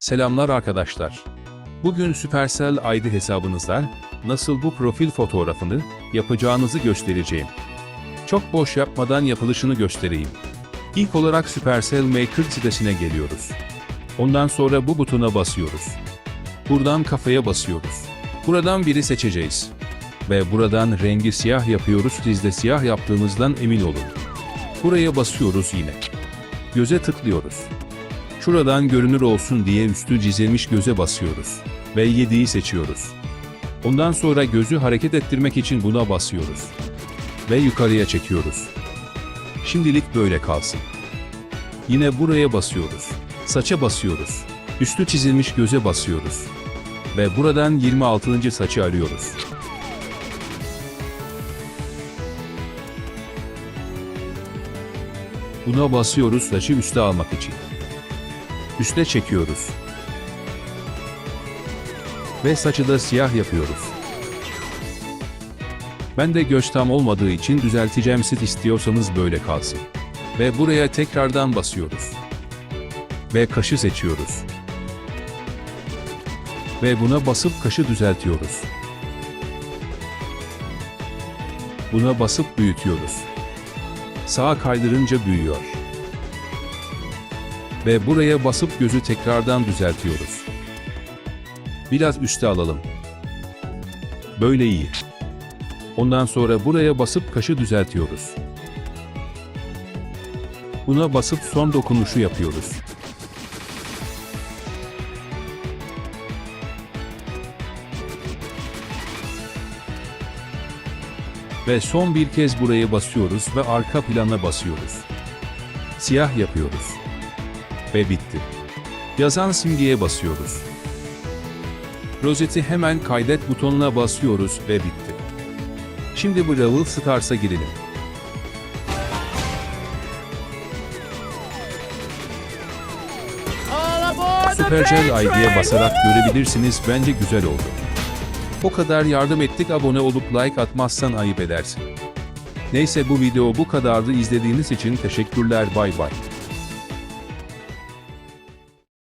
Selamlar arkadaşlar. Bugün Supercell ID hesabınızda nasıl bu profil fotoğrafını yapacağınızı göstereceğim. Çok boş yapmadan yapılışını göstereyim. İlk olarak Supercell Maker sitesine geliyoruz. Ondan sonra bu butona basıyoruz. Buradan kafaya basıyoruz. Buradan biri seçeceğiz. Ve buradan rengi siyah yapıyoruz. Siz de siyah yaptığınızdan emin olun. Buraya basıyoruz yine. Göze tıklıyoruz. Şuradan görünür olsun diye üstü çizilmiş göze basıyoruz. Ve 7'yi seçiyoruz. Ondan sonra gözü hareket ettirmek için buna basıyoruz. Ve yukarıya çekiyoruz. Şimdilik böyle kalsın. Yine buraya basıyoruz. Saça basıyoruz. Üstü çizilmiş göze basıyoruz. Ve buradan 26. saçı arıyoruz. Buna basıyoruz saçı üste almak için. Üste çekiyoruz. Ve saçı da siyah yapıyoruz. Ben de göz tam olmadığı için düzelteceğim siz istiyorsanız böyle kalsın. Ve buraya tekrardan basıyoruz. Ve kaşı seçiyoruz. Ve buna basıp kaşı düzeltiyoruz. Buna basıp büyütüyoruz. Sağa kaydırınca büyüyor. Ve buraya basıp gözü tekrardan düzeltiyoruz. Biraz üste alalım. Böyle iyi. Ondan sonra buraya basıp kaşı düzeltiyoruz. Buna basıp son dokunuşu yapıyoruz. Ve son bir kez buraya basıyoruz ve arka plana basıyoruz. Siyah yapıyoruz. Ve bitti. Yazan simgeye basıyoruz. Rozeti hemen kaydet butonuna basıyoruz ve bitti. Şimdi bu Brawl Stars'a girelim. Supercell ID'ye basarak görebilirsiniz bence güzel oldu. O kadar yardım ettik abone olup like atmazsan ayıp edersin. Neyse bu video bu kadardı izlediğiniz için teşekkürler bay bay.